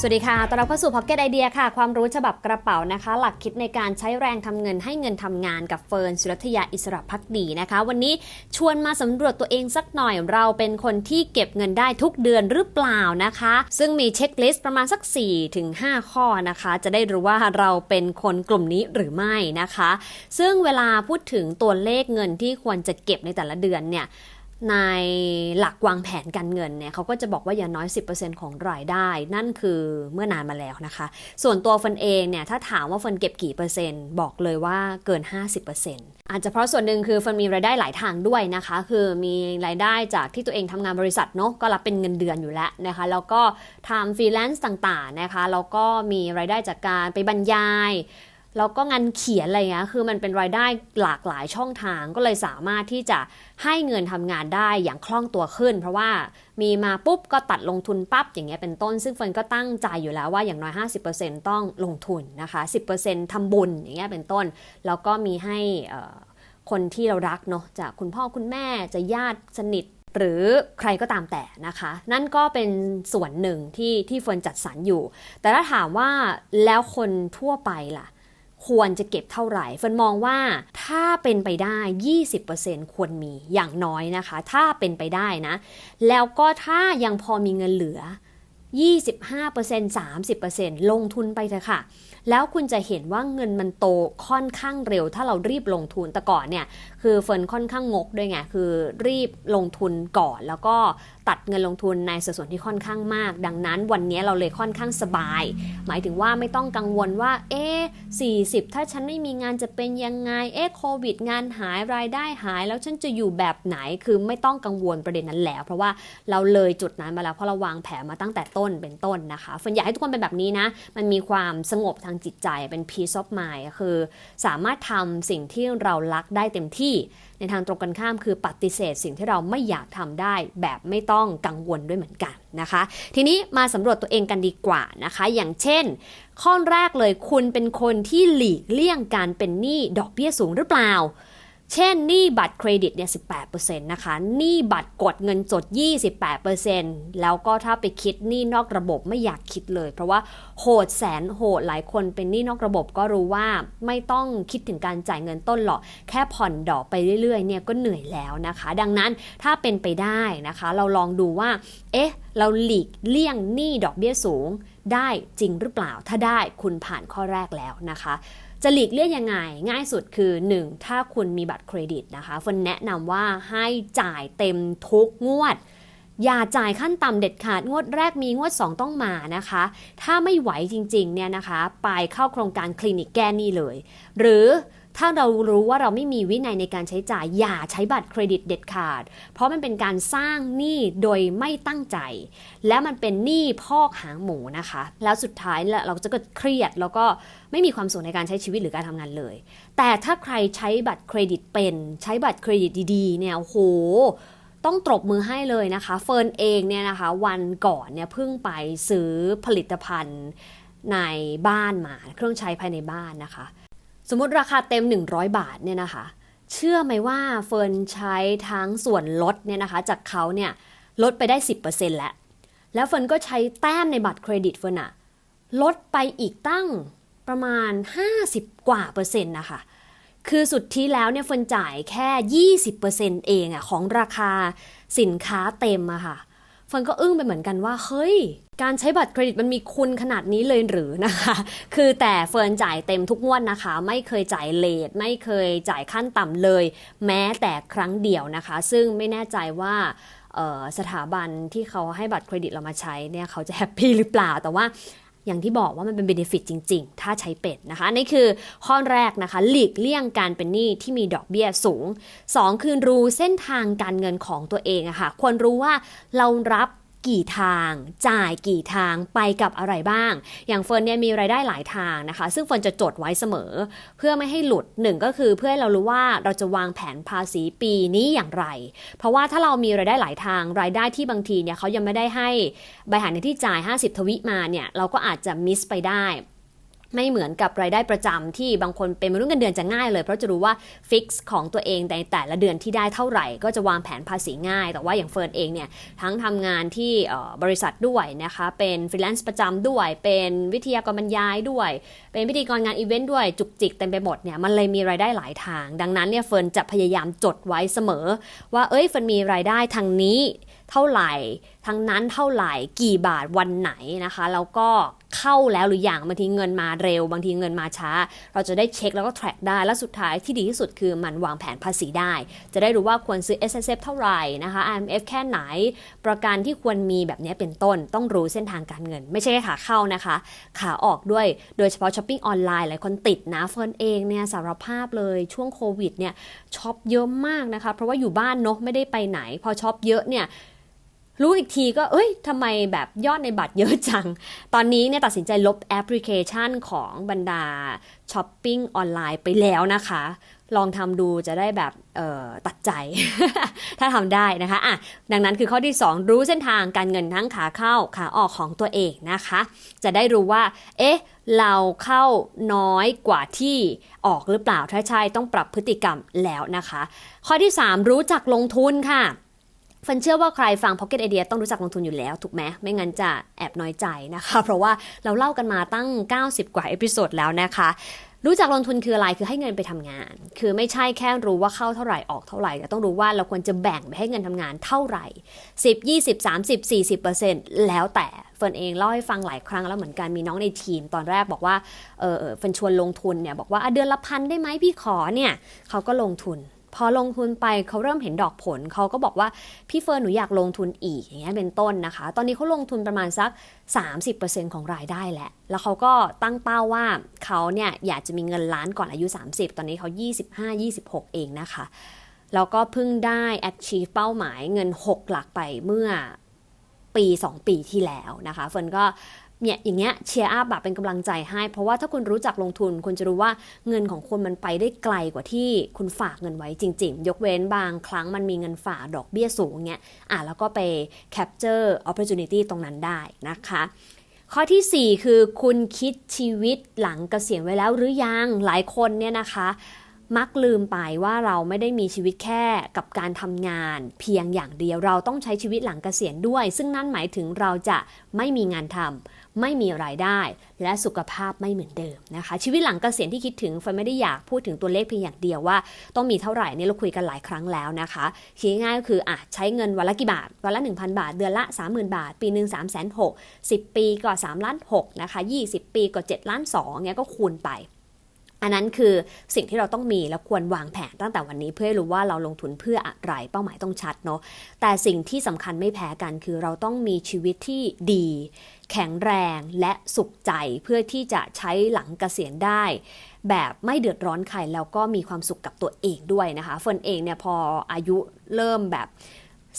สวัสดีค่ะ ตอนรับเข้าสู่ Pocket Idea ค่ะ ความรู้ฉบับกระเป๋านะคะ หลักคิดในการใช้แรงทำเงินให้เงินทำงานกับเฟิร์นสุรัตยาอิสระพักดีนะคะ วันนี้ชวนมาสำรวจตัวเองสักหน่อย เราเป็นคนที่เก็บเงินได้ทุกเดือนหรือเปล่านะคะ ซึ่งมีเช็คลิสต์ประมาณสัก 4-5ถึง5ข้อนะคะ จะได้รู้ว่าเราเป็นคนกลุ่มนี้หรือไม่นะคะ ซึ่งเวลาพูดถึงตัวเลขเงินที่ควรจะเก็บในแต่ละเดือนเนี่ย ในหลักวางแผนการเงินเนี่ยเขาก็จะบอกว่าอย่างน้อย 10%ของรายได้ นั่นคือเมื่อนานมาแล้วนะคะ ส่วนตัวฟันเองเนี่ยถ้าถามว่าฟันเก็บกี่เปอร์เซ็นต์ บอกเลยว่าเกิน 50%อาจจะเพราะส่วนหนึ่งคือฟันมีรายได้หลายทางด้วยนะคะ คือมีรายได้จากที่ตัวเองทำงานบริษัทเนาะก็รับเป็นเงินเดือนอยู่แล้วนะคะ แล้วก็ทำฟรีแลนซ์ต่างๆนะคะแล้วก็มีรายได้จากการไปบรรยาย แล้วก็งานเขียนอะไรเงี้ยคือมันเป็นรายได้หลากหลายช่องทางก็เลยสามารถที่จะให้เงินทำงานได้อย่างคล่องตัวขึ้น เพราะว่ามีมาปุ๊บก็ตัดลงทุนปั๊บอย่างเงี้ยเป็นต้น ซึ่งเฟิร์นก็ตั้งใจอยู่แล้วว่าอย่างน้อย 50%ต้องลงทุนนะคะ10%ทำบุญอย่างเงี้ยเป็นต้น แล้วก็มีให้คนที่เรารักเนาะจากคุณพ่อคุณแม่จะญาติสนิทหรือใครก็ตามแต่นะคะ นั่นก็เป็นส่วนหนึ่งที่ที่เฟิร์นจัดสรรอยู่ แต่ถ้าถามว่าแล้วคนทั่วไปล่ะ ควรจะเก็บเท่าไหร่เฟินมองว่าถ้าเป็นไปได้ 20%ควรมีอย่างน้อยนะคะ ถ้าเป็นไปได้นะ แล้วก็ถ้ายังพอมีเงินเหลือ 25% 30%ลงทุนไปเถอะค่ะแล้วคุณจะเห็นว่าเงินมันโตค่อนข้างเร็ว ถ้าเรารีบลงทุนแต่ก่อนเนี่ย คือเฟิร์นค่อนข้างงกด้วยไง คือรีบลงทุนก่อนแล้วก็ ตัดเงินลงทุนในสัดส่วนที่ค่อนข้างมาก ดังนั้นวันนี้เราเลยค่อนข้างสบาย หมายถึงว่าไม่ต้องกังวลว่า เอ๊40ถ้าฉันไม่มีงานจะเป็นยังไง เอ๊โควิดงานหายรายได้หาย แล้วฉันจะอยู่แบบไหน คือไม่ต้องกังวลประเด็นนั้นแล้ว เพราะว่าเราเลยจุดนั้นมาแล้ว เพราะเราวางแผนมาตั้งแต่ต้นเป็นต้นนะคะฝนอยากให้ทุกคนเป็นแบบนี้นะ มันมีความสงบทางจิตใจเป็น peace of mind คือ สามารถทำสิ่งที่เรารักได้เต็มที่ ในทางตรงกันข้ามคือปฏิเสธสิ่งที่เราไม่อยากทำได้ แบบไม่ต้องกังวลด้วยเหมือนกันนะคะ ทีนี้มาสำรวจตัวเองกันดีกว่านะคะ อย่างเช่น ข้อแรกเลยคุณเป็นคนที่หลีกเลี่ยงการเป็นหนี้ดอกเบี้ยสูงหรือเปล่า เช่นหนี้บัตรเครดิตเนี่ย 18%นะคะหนี้บัตรกดเงินสด28%แล้วก็ถ้าไปคิดหนี้นอกระบบไม่อยากคิดเลย เพราะว่าโหดแสนโหดหลายคนเป็นหนี้นอกระบบก็รู้ว่าไม่ต้องคิดถึงการจ่ายเงินต้นหรอก แค่ผ่อนดอกไปเรื่อยๆเนี่ยก็เหนื่อยแล้วนะคะ ดังนั้นถ้าเป็นไปได้นะคะ เราลองดูว่า เอ๊ะ เราหลีกเลี่ยงหนี้ดอกเบี้ยสูงได้จริงหรือเปล่า ถ้าได้คุณผ่านข้อแรกแล้วนะคะ จะหลีกเลี่ยงยังไง ง่ายสุดคือ 1. ถ้าคุณมีบัตรเครดิตนะคะฝนแนะนำว่าให้จ่ายเต็มทุกงวด อย่าจ่ายขั้นต่ำเด็ดขาดงวดแรกมีงวด 2 ต้องมานะคะ ถ้าไม่ไหวจริงๆเนี่ยนะคะ ไปเข้าโครงการคลินิกแก้หนี้เลย หรือ ถ้าเรารู้ว่าเราไม่มีวินัยในการใช้จ่ายอย่าใช้บัตรเครดิตเด็ดขาด เพราะมันเป็นการสร้างหนี้โดยไม่ตั้งใจ และมันเป็นหนี้พอกหางหมูนะคะ แล้วสุดท้ายเราจะเก็เครียดแล้วก็ไม่มีความสุขในการใช้ชีวิตหรือการทำงานเลย แต่ถ้าใครใช้บัตรเครดิตเป็น ใช้บัตรเครดิตดีๆเนี่ยโหต้องตบมือให้เลยนะคะ เฟิร์นเองเนี่ยนะคะ วันก่อนเนี่ยเพิ่งไปซื้อผลิตภัณฑ์ในบ้านมา เครื่องใช้ภายในบ้านนะคะ สมมติราคาเต็ม 100 บาทเนี่ยนะคะ เชื่อไหมว่าเฟิร์นใช้ทั้งส่วนลดเนี่ยนะคะ จากเขาเนี่ยลดไปได้ 10%แล้ว แล้วเฟิร์นก็ใช้แต้มในบัตรเครดิตเฟิร์นอะลดไปอีกตั้งประมาณ 50 กว่าเปอร์เซ็นต์นะคะ คือสุดที่แล้วเนี่ยเฟิร์นจ่ายแค่ 20%เองอะของราคาสินค้าเต็มอะค่ะ เฟิร์นก็อึ้งไปเหมือนกันว่า เฮ้ย การใช้บัตรเครดิตมันมีคุณขนาดนี้เลยหรือนะคะ คือแต่เฟิร์นจ่ายเต็มทุกงวดนะคะ ไม่เคยจ่ายเลทไม่เคยจ่ายขั้นต่ำเลย แม้แต่ครั้งเดียวนะคะ ซึ่งไม่แน่ใจว่าสถาบันที่เขาให้บัตรเครดิตเรามาใช้เนี่ยเขาจะแฮปปี้หรือเปล่าแต่ว่า อย่างที่บอกว่ามันเป็นเบนฟิตจริง ๆ ถ้าใช้เป็ดนะคะนี่คือข้อแรกนะคะ หลีกเลี่ยงการเป็นหนี้ที่มีดอกเบี้ยสูง 2 คือรู้เส้นทางการเงินของตัวเองอะคะ่ะควรรู้ว่าเรารับ กี่ทาง จ่ายกี่ทางไปกับอะไรบ้าง อย่างเฟิร์นเนี่ยมีรายได้หลายทางนะคะ ซึ่งเฟิร์นจะจดไว้เสมอ เพื่อไม่ให้หลุดหนึ่งก็คือเพื่อให้เรารู้ว่าเราจะวางแผนภาษีปีนี้อย่างไร เพราะว่าถ้าเรามีรายได้หลายทาง รายได้ที่บางทีเนี่ยเขายังไม่ได้ให้ใบหันในที่จ่าย 50 ทวิมาเนี่ยเราก็อาจจะมิสไปได้ ไม่เหมือนกับรายได้ประจำที่บางคนเป็นมนุษย์เงินเดือนจะง่ายเลย เพราะจะรู้ว่าฟิกซ์ของตัวเองในแต่ละเดือนที่ได้เท่าไหร่ ก็จะวางแผนภาษีง่าย แต่ว่าอย่างเฟิร์นเองเนี่ยทั้งทำงานที่บริษัทด้วยนะคะเป็นฟรีแลนซ์ประจำด้วย เป็นวิทยากรบรรยายด้วย เป็นพิธีกรงานอีเวนต์ด้วยจุกจิกเต็มไปหมดเนี่ยมันเลยมีรายได้หลายทาง ดังนั้นเนี่ยเฟิร์นจะพยายามจดไว้เสมอ ว่าเอ้ยเฟิร์นมีรายได้ทางนี้ เท่าไหร่ทางนั้นเท่าไหร่กี่บาทวันไหนนะคะ แล้วก็เข้าแล้วหรืออยังบางทีเงินมาเร็ว บางทีเงินมาช้า เราจะได้เช็คแล้วก็ track ได้ และสุดท้ายที่ดีที่สุดคือมันวางแผนภาษีได้ จะได้รู้ว่าควรซื้อ S S F เท่าไหร่นะคะ I M F แค่ไหน ประกันที่ควรมีแบบนี้เป็นต้น ต้องรู้เส้นทางการเงิน ไม่ใช่แค่ขาเข้านะคะ ขาออกด้วยโดยเฉพาะช้อปปิ้งออนไลน์หลายคนติดนะเฟิร์นเองเนี่ยสารภาพเลยช่วงโควิดเนี่ยช็อปเยอะมากนะคะ เพราะว่าอยู่บ้านเนอะไม่ได้ไปไหน พอช็อปเยอะเนี่ย รู้อีกทีก็เอ้ยทำไมแบบยอดในบัตรเยอะจัง ตอนนี้เนี่ยตัดสินใจลบแอปพลิเคชันของบรรดาช้อปปิ้งออนไลน์ไปแล้วนะคะ ลองทำดูจะได้แบบเอ่อตัดใจ ถ้าทำได้นะคะอะดังนั้นคือข้อที่ 2 รู้เส้นทางการเงินทั้งขาเข้าขาออกของตัวเองนะคะ จะได้รู้ว่า เอ๊ะ เราเข้าน้อยกว่าที่ออกหรือเปล่าถ้าใช่ต้องปรับพฤติกรรมแล้วนะคะ ข้อที่ 3 รู้จักลงทุนค่ะ ฟันเชื่อว่าใครฟัง Pocket Idea ต้องรู้จักลงทุนอยู่แล้ว ถูกไหมไม่งั้นจะแอบน้อยใจนะคะ เพราะว่าเราเล่ากันมาตั้ง 90 กว่าเอพิโซดแล้วนะคะรู้จักลงทุนคืออะไรคือให้เงินไปทำงาน คือไม่ใช่แค่รู้ว่าเข้าเท่าไหร่ออกเท่าไหร่แต่ต้องรู้ว่าเราควรจะแบ่งไปให้เงินทำงานเท่าไหร่ 10 20 30 40เปอร์เซ็นต์แล้วแต่เฟิร์นเองเล่าให้ฟังหลายครั้งแล้วเหมือนกันมีน้องในทีม ตอนแรกบอกว่าเออเฟิร์นชวนลงทุนเนี่ยบอกว่าเดือนละพันได้ไหมพี่ขอเนี่ยเขาก็ลงทุน พอลงทุนไปเขาเริ่มเห็นดอกผล เขาก็บอกว่าพี่เฟิร์นหนูอยากลงทุนอีกอย่างเงี้ยเป็นต้นนะคะ ตอนนี้เขาลงทุนประมาณสัก 30%ของรายได้แหละ แล้วเขาก็ตั้งเป้าว่าเขาเนี่ยอยากจะมีเงินล้านก่อนอายุ 30 ตอนนี้เขา 25-26 เองนะคะ แล้วก็เพิ่งได้ achieve เป้าหมายเงิน 6 หลักไปเมื่อ ปี 2 ปีที่แล้วนะคะเฟิร์นก็เนี่ยอย่างเงี้ยเชียร์อัพแบบเป็นกำลังใจให้ เพราะว่าถ้าคุณรู้จักลงทุน คุณจะรู้ว่าเงินของคุณมันไปได้ไกลกว่าที่คุณฝากเงินไว้จริง ๆ ยกเว้นบางครั้งมันมีเงินฝากดอกเบี้ยสูงเงี้ยอะแล้วก็ไป capture opportunity ตรงนั้นได้นะคะข้อทีสี่4 คือคุณคิดชีวิตหลังเกษียณไว้แล้วหรือยังหลายคนเนี่ยนะคะ มักลืมไปว่าเราไม่ได้มีชีวิตแค่กับการทำงาน เพียงอย่างเดียวเราต้องใช้ชีวิตหลังเกษียณด้วย ซึ่งนั่นหมายถึงเราจะไม่มีงานทำไม่มีรายได้ และสุขภาพไม่เหมือนเดิมนะคะ ชีวิตหลังเกษียณที่คิดถึงฟันไม่ได้อยากพูดถึงตัวเลขเพียงอย่างเดียวว่า ต้องมีเท่าไหร่เนี่ยเราคุยกันหลายครั้งแล้วนะคะคิดง่ายก็คืออะใช้เงินวันละกี่บาทวันละ 1,000 บาท เดือนละ 30,000 บาท ปีหนึ่ง3 6 0 0 0 10 ปีก็3ล้าน6นะคะ20 ปีก็7ล้าน2เงี้ยก็คูณไป อันนั้นคือสิ่งที่เราต้องมีและควรวางแผนตั้งแต่วันนี้เพื่อให้รู้ว่าเราลงทุนเพื่ออะไรเป้าหมายต้องชัดเนาะแต่สิ่งที่สำคัญไม่แพ้กันคือเราต้องมีชีวิตที่ดี แข็งแรงและสุขใจเพื่อที่จะใช้หลังเกษียณได้ แบบไม่เดือดร้อนใครแล้วก็มีความสุขกับตัวเองด้วยนะคะเฟิร์นเองเนี่ยพออายุเริ่มแบบ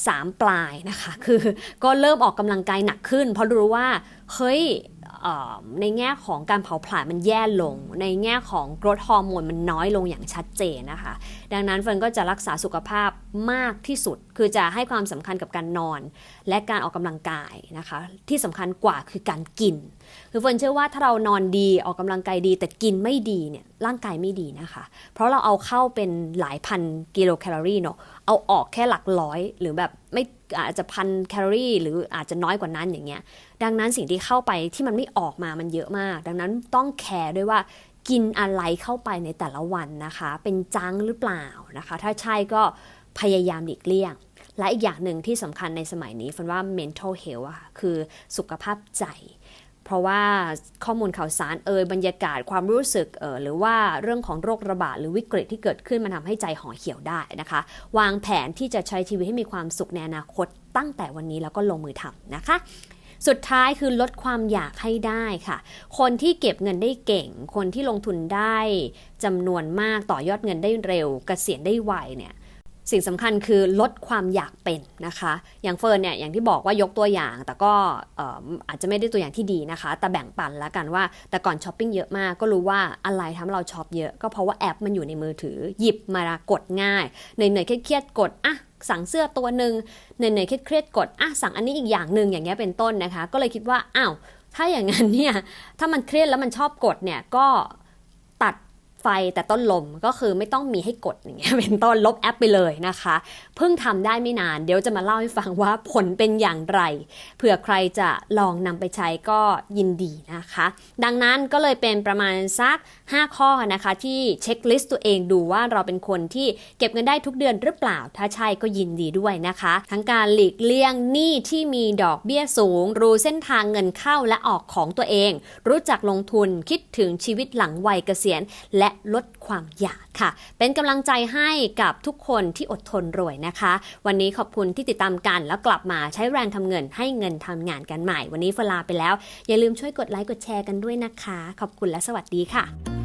สามปลายนะคะ คือก็เริ่มออกกำลังกายหนักขึ้น เพราะรู้ว่า เฮ้ย ในแง่ของการเผาผลาญมันแย่ลง ในแง่ของกรดฮอร์โมนมันน้อยลงอย่างชัดเจนนะคะ ดังนั้นเฟิร์นก็จะรักษาสุขภาพมากที่สุด คือจะให้ความสำคัญกับการนอน และการออกกำลังกายนะคะ ที่สำคัญกว่าคือการกิน คือเฟิร์นเชื่อว่าถ้าเรานอนดีออกกำลังกายดี แต่กินไม่ดีเนี่ยร่างกายไม่ดีนะคะ เพราะเราเอาเข้าเป็นหลายพันกิโลแคลอรี่เนาะ เอาออกแค่หลักร้อย หรือแบบไม่อาจจะพันแคลอรี่ หรืออาจจะน้อยกว่านั้นอย่างเงี้ย ดังนั้นสิ่งที่เข้าไปที่มันไม่ออกมามันเยอะมาก ดังนั้นต้องแคร์ด้วยว่ากินอะไรเข้าไปในแต่ละวันนะคะ เป็นจังหรือเปล่านะคะ ถ้าใช่ก็พยายามหลีกเลี่ยง และอีกอย่างหนึ่งที่สำคัญในสมัยนี้ฟันว่า mental health อะค่ะคือสุขภาพใจ เพราะว่าข้อมูลข่าวสารเอ่ยบรรยากาศความรู้สึกเออหรือว่าเรื่องของโรคระบาดหรือวิกฤตที่เกิดขึ้นมันทำให้ใจห่อเหี่ยวได้นะคะ วางแผนที่จะใช้ชีวิตให้มีความสุขในอนาคตตั้งแต่วันนี้แล้วก็ลงมือทำนะคะสุดท้ายคือลดความอยากให้ได้ค่ะ คนที่เก็บเงินได้เก่ง คนที่ลงทุนได้จำนวนมากต่อยอดเงินได้เร็วกเกษียณได้ไวเนี่ย สิ่งสำคัญคือลดความอยากเป็นนะคะ อย่างเฟิร์นเนี่ยอย่างที่บอกว่ายกตัวอย่าง แต่ก็เอ่อาจจะไม่ได้ตัวอย่างที่ดีนะคะ แต่แบ่งปันแล้วกันว่า แต่ก่อนช้อปปิ้งเยอะมากก็รู้ว่าอะไรทำให้เราช็อปเยอะก็เพราะว่าแอปมันอยู่ในมือถือ หยิบมากดง่ายเหนื่อยๆเครียดๆกดอะสั่งเสื้อตัวหนึ่งเหนื่อยๆเครียดๆกดอะสั่งอันนี้อีกอย่างหนึ่งอย่างเงี้ยเป็นต้นนะคะ ก็เลยคิดว่าอ้าวถ้าอย่างนั้นเนี่ยถ้ามันเครียดแล้วมันชอบกดเนี่ยก็ ไฟแต่ต้นลมก็คือไม่ต้องมีให้กดอย่างเงี้ยเป็นต้นลบแอปไปเลยนะคะ เพิ่งทำได้ไม่นาน เดี๋ยวจะมาเล่าให้ฟังว่าผลเป็นอย่างไรเผื่อใครจะลองนำไปใช้ก็ยินดีนะคะ ดังนั้นก็เลยเป็นประมาณสัก 5 ข้อนะคะ ที่เช็คลิสต์ตัวเองดูว่าเราเป็นคนที่เก็บเงินได้ทุกเดือนหรือเปล่า ถ้าใช่ก็ยินดีด้วยนะคะ ทั้งการหลีกเลี่ยงหนี้ที่มีดอกเบี้ยสูง รู้เส้นทางเงินเข้าและออกของตัวเอง รู้จักลงทุนคิดถึงชีวิตหลังวัยเกษียณ และลดความอยากค่ะ เป็นกำลังใจให้กับทุกคนที่อดทนรวยนะคะ วันนี้ขอบคุณที่ติดตามกันแล้วกลับมาใช้แรงทำเงินให้เงินทำงานกันใหม่ วันนี้ฟลาไปแล้ว อย่าลืมช่วยกดไลค์กดแชร์กันด้วยนะคะ ขอบคุณและสวัสดีค่ะ